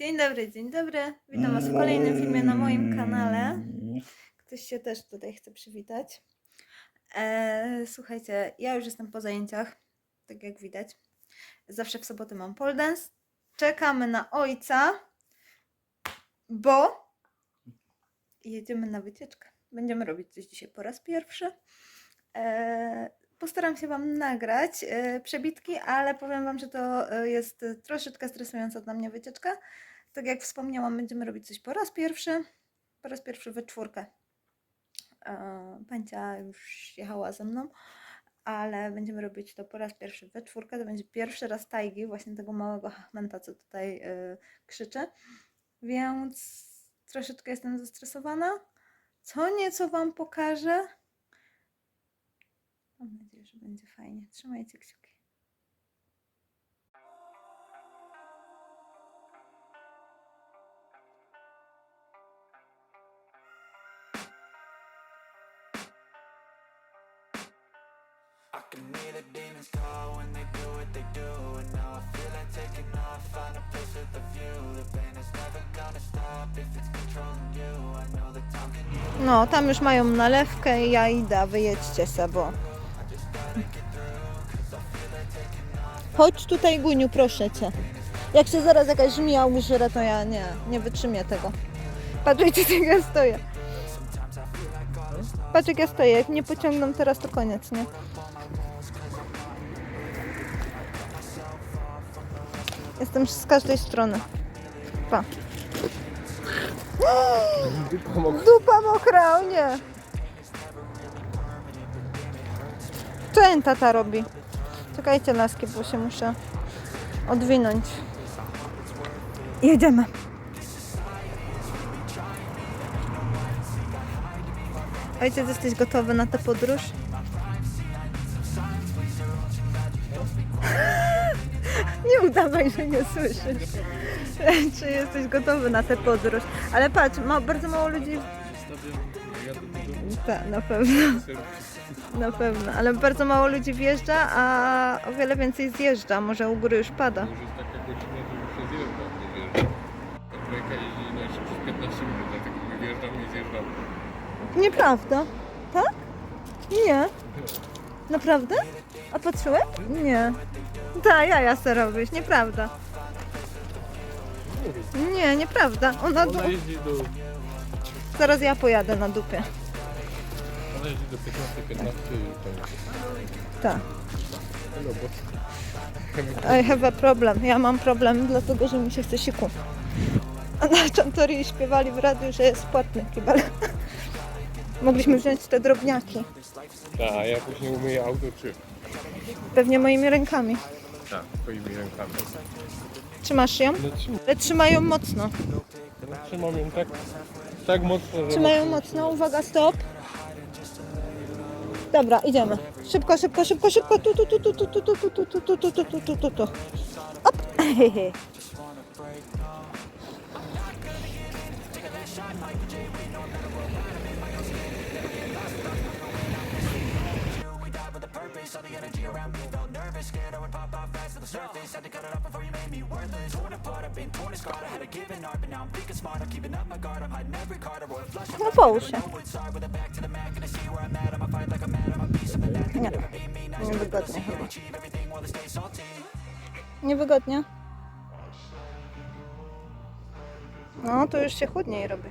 Dzień dobry, dzień dobry. Witam Was w kolejnym filmie na moim kanale. Ktoś się też tutaj chce przywitać. E, słuchajcie, ja już jestem po zajęciach, tak jak widać. Zawsze w sobotę mam pole dance. Czekamy na ojca, bo jedziemy na wycieczkę. Będziemy robić coś dzisiaj po raz pierwszy. E, postaram się Wam nagrać e, przebitki, ale powiem Wam, że to e, jest troszeczkę stresująca dla mnie wycieczka. Tak jak wspomniałam, będziemy robić coś po raz pierwszy. Po raz pierwszy we czwórkę. E, Pancia już jechała ze mną, ale będziemy robić to po raz pierwszy we czwórkę. To będzie pierwszy raz tajgi, właśnie tego małego hachmenta, co tutaj e, krzyczy. Więc troszeczkę jestem zestresowana. Co nieco Wam pokażę. Mam nadzieję, że będzie fajnie. Trzymajcie kciuki. No, tam już mają nalewkę i ja idę, wyjedźcie se, bo... Chodź tutaj, Guniu, proszę Cię. Jak się zaraz jakaś żmija użre, to ja nie, nie wytrzymię tego. Patrzcie, jak ja stoję. Patrz, jak ja stoję. Jak mnie pociągną teraz, to koniec, nie? Jestem z każdej strony. Pa. Dupa mokra, o nie. Co ten tata robi? Czekajcie laski, bo się muszę odwinąć. Jedziemy. Ojciec, jesteś gotowy na tę podróż? Nie udawaj, że nie słyszysz. Czy jesteś gotowy na tę podróż? Ale patrz, ma bardzo mało ludzi. Tak, na pewno. Na pewno, ale bardzo mało ludzi wjeżdża, a o wiele więcej zjeżdża. Może u góry już pada. Może jest taka godzina, już nie wjeżdża. Ta trójka jeździ na jeszcze przez 15 minut, dlatego my wjeżdżamy i zjeżdżamy. Nieprawda. Tak? Nie. Naprawdę? A patrzyłeś? Nie. Tak, ja ja se robisz, nieprawda. Nie, nieprawda. Ona du- Ona jeździ do, Zaraz ja pojadę na dupie. ona jeździ do 15, 15 i to Tak. No bo I have a problem. Ja mam problem, dlatego że mi się chce siku. A na Chantorii śpiewali w radiu, że jest płatny kibel. Mogliśmy wziąć te drobniaki. tak, a ja później umyję auto czy? Pewnie moimi rękami. Tak, twoimi rękami. Trzymasz ją? No trzymam, Ale trzymają mocno. no, trzymam ją tak, tak mocno, że... Trzymają mocno. Uwaga, stop. Dobra, idziemy. Szybko, szybko, szybko, szybko. Tu, tu, tu, tu, tu, tu, tu, tu, tu, tu, tu, tu, tu, tu, tu, tu. Op. all the energy around me. Felt nervous, scared I would pop out fast to the surface Had to cut it off before you made me worthless. Torn apart, I've been torn and scarred. I had a given art, but now I'm thinking smart. I'm keeping up my guard, I'm hiding every card. I roll flush, I'm not know what's hard With a back to the mat, gonna see where I'm at. I'ma fight like I'm mad, I'ma be something that Can never be me. Nice, I'm gonna see and achieve everything while I stay salty. Niewygodnie. No, to już się chudniej robi.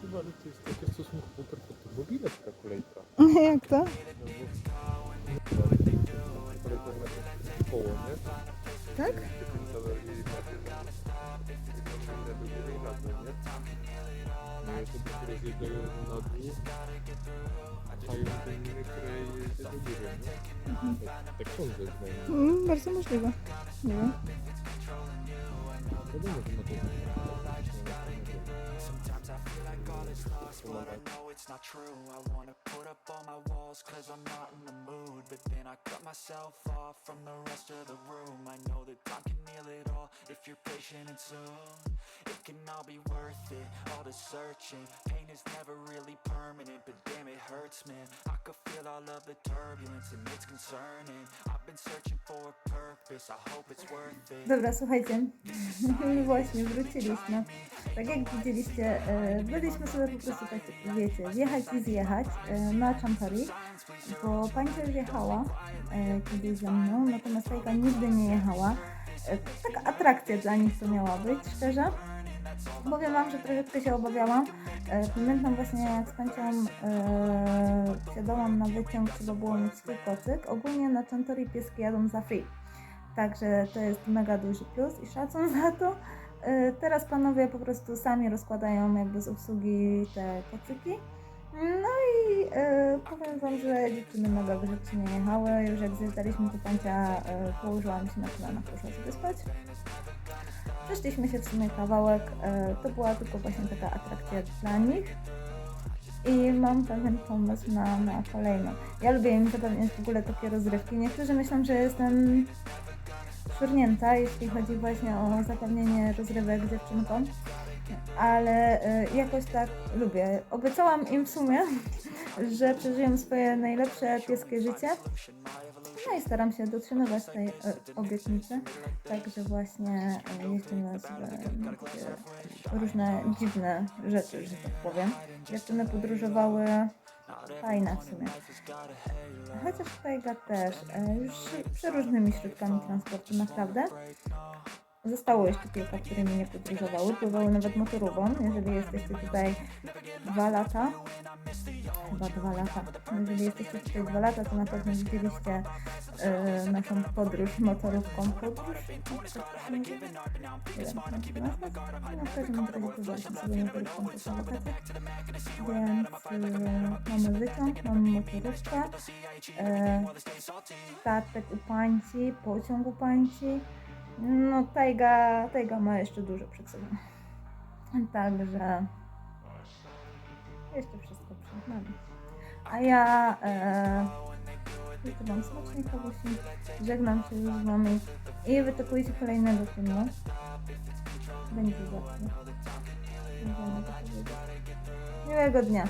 Chyba ale to jest takie w stosunku do bo widać ta kolejka. Jak to? No jest nie? Tak? Tak sądzę, że bardzo możliwe. Nie wiem. No, wiadomo, że na to But I know it's not true. I wanna put up all my walls cause I'm not in the mood. But then I cut myself off from the rest of the room. I know that time can heal it all if you're patient and soon. It can all be worth it, all the searching Pain is never really permanent but damn it hurts man I could feel all of the turbulence and it's concerning I've been searching for a purpose, I hope it's worth it Dobra, słuchajcie, właśnie wróciliśmy. Tak jak widzieliście, e, byliśmy sobie po prostu tak, wiecie, wjechać i zjechać e, na Champari, bo pani też jechała e, kiedyś ze mną, natomiast Tajka nigdy nie jechała. E, Taka atrakcja dla nich to miała być, szczerze. Powiem Wam, że troszeczkę się obawiałam. E, Pamiętam właśnie jak z Pancią e, siadałam na wyciąg, trzeba było mieć swój kocyk. Ogólnie na Chantori pieski jadą za free. Także to jest mega duży plus i szacun za to. E, Teraz panowie po prostu sami rozkładają jakby z obsługi te kocyki. No i e, powiem Wam, że dziewczyny mega grzecznie jechały. Już jak zjeżdżaliśmy to pancia e, położyła mi się na kolanach, poszła sobie spać. Przeszliśmy się w sumie kawałek. E, to była tylko właśnie taka atrakcja dla nich. I mam pewien pomysł na, na kolejną. Ja lubię im zapewniać w ogóle takie rozrywki. Niektórzy myślą, że jestem szurnięta, jeśli chodzi właśnie o zapewnienie rozrywek dziewczynkom, ale y, jakoś tak lubię. Obiecałam im w sumie, że przeżyją swoje najlepsze pieskie życie. No i staram się dotrzymywać tej y, obietnicy. Także właśnie y, jeździmy sobie na takie różne dziwne rzeczy, że tak powiem. Dziewczyny podróżowały fajne w sumie. Chociaż Tajga też, e, już przeróżnymi środkami transportu naprawdę. Zostało jeszcze kilka, którymi nie podróżowały, pływały nawet motorową, jeżeli jesteście tutaj dwa lata. Chyba dwa lata. Jeżeli jesteście tutaj dwa lata, to na pewno widzieliście e, naszą podróż motorówką. Podróż? Każdym razie sobie motorówką po. Więc e, mamy wyciąg, mamy motorówkę, e, statek u pańci, pociąg u pańci. No Tajga, Tajga ma jeszcze dużo przed sobą. Także jeszcze wszystko przed nami. A ja e, życzę Wam smacznej żegnam się już z Wami i wyczekujcie kolejnego filmu. Będzie zacny. Miłego dnia.